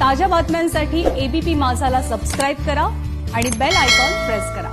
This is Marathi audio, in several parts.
ताज्या बातम्यांसाठी एबीपी माझाला सबस्क्राईब करा आणि बेल आयकॉन प्रेस करा.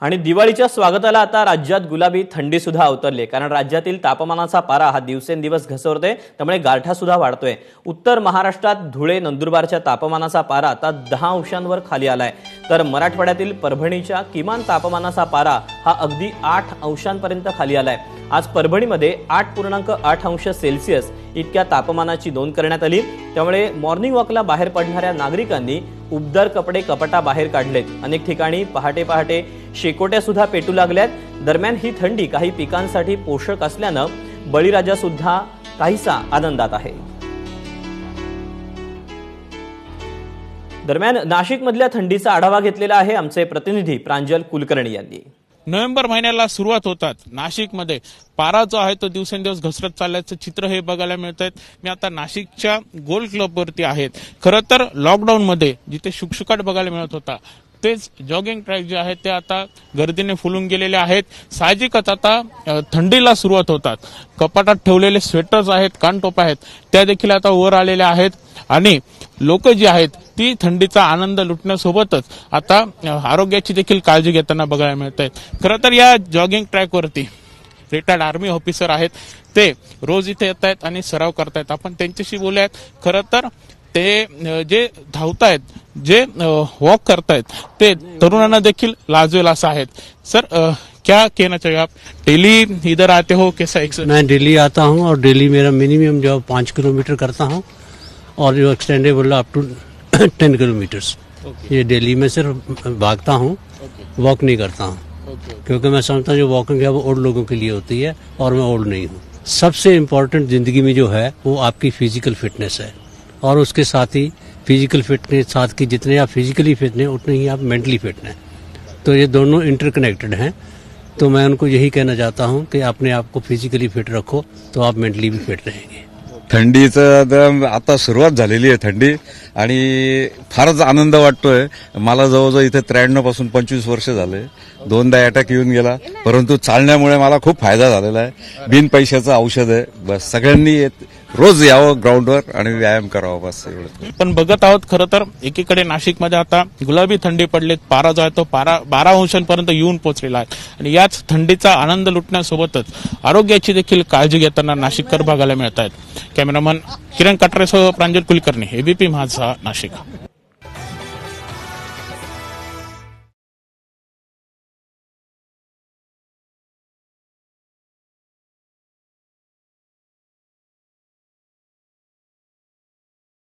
आणि दिवाळीच्या स्वागताला आता राज्यात गुलाबी थंडी सुद्धा अवतरली कारण राज्यातील तापमानाचा पारा हा दिवसेंदिवस घसरतोय त्यामुळे गारठा सुद्धा वाढतोय. उत्तर महाराष्ट्रात धुळे नंदुरबारच्या तापमानाचा पारा आता दहा अंशांवर खाली आलाय. तर मराठवाड्यातील परभणीच्या किमान तापमानाचा पारा हा अगदी आठ अंशांपर्यंत खाली आलाय. आज परभणीमध्ये आठ पूर्णांक आठ अंश सेल्सिअस इतक्या तापमानाची नोंद करण्यात आली. त्यामुळे मॉर्निंग वॉकला बाहेर पडणाऱ्या नागरिकांनी उबदार कपडे कपाटा बाहेर काढलेत. अनेक ठिकाणी पहाटे पहाटे शेकोट्या सुद्धा पेटू लागल्यात. दरम्यान ही थंडी काही पिकांसाठी पोषक असल्यानं बळीराजा सुद्धा काहीसा आनंदात आहे. दरम्यान नाशिकमधल्या थंडीचा आढावा घेतलेला आहे आमचे प्रतिनिधी प्रांजल कुलकर्णी यांनी. नोव्हेंबर महिन्याला सुरुवात होतात नाशिकमध्ये. पारा जो आहे तो दिवसेंदिवस घसरत चालल्याचं चित्र हे बघायला मिळत आहेत मी आता नाशिकच्या गोल क्लबवरती आहेत. खरं तर लॉकडाऊनमध्ये जिथे शुकशुकाट बघायला मिळत होता तेच जॉगिंग ट्रॅक जे आहेत ते आता गर्दीने फुलून गेलेले आहेत. साहजिकच आता थंडीला सुरुवात होतात. कपाटात ठेवलेले स्वेटर्स आहेत कानटोप आहेत त्या देखील आता वर आलेल्या आहेत. आणि लोक जी आहेत ती थंडीचा आनंद लुटण्यासोबतच आता आरोग्याची देखील काळजी घेताना बघायला मिळत आहेत खरं तर या जॉगिंग ट्रॅकवरती रिटायर्ड आर्मी ऑफिसर आहेत. ते रोज इथे येत आहेत आणि सराव करतायत. आपण त्यांच्याशी बोलूयात. खरं तर ते जे धावतायत जे वॉक करतायत ते तरुणांना देखील लाजवेल असं आहेत. सर अ, क्या कहना चाहिए आप? डेली इधर आते हो कैसा एक मैं डेली आता हूँ और डेली मेरा मिनिमम जो पाँच किलोमीटर करता हूँ और जो extendable up to ten kilometers ये डेली में सिर्फ़ भागता हूँ वॉक नहीं करता हूँ। क्योंकि मैं समझता हूँ जो वॉकिंग है वो ओल्ड लोगों के लिए होती है और मैं ओल्ड नहीं हूँ। सबसे इम्पोर्टेंट ज़िंदगी में जो है वो आपकी फ़िज़िकल फिटनेस है। और उसके साथ ही फ़िज़िकल फिटनेस साथ की जितने आप फिजिकली फिट हैं उतने ही आप मेंटली फिट हैं। तो ये दोनों इंटरकनेक्टेड हैं। तो मैं उनको यही कहना चाहता हूँ कि अपने आप को फिजिकली फिट रखो तो आप मेंटली भी फिट रहेंगे। थंडीचं दम आता सुरुवात झालेली आहे थंडी आणि फारच आनंद वाटतोय. मला जवळजवळ इथे त्र्याण्णवपासून पंचवीस वर्ष झाले. दोनदा अटॅक येऊन गेला. परंतु चालण्यामुळे मला खूप फायदा झालेला आहे. बिन पैशाचं औषध आहे. बस सगळ्यांनी रोज यावं ग्राउंडवर आणि व्यायाम करावा बस एवढं पण बघत आहोत खरं तर एकीकडे नाशिकमध्ये आता गुलाबी थंडी पडलीत पारा जो आहे तो पारा बारा अंशांपर्यंत येऊन पोहोचलेला आहे. आणि याच थंडीचा आनंद लुटण्यासोबतच आरोग्याची देखील काळजी घेताना नाशिककर बघायला मिळत आहेत कॅमेरामन किरण कटरेसह प्रांजल कुलकर्णी एबीपी माझा नाशिक.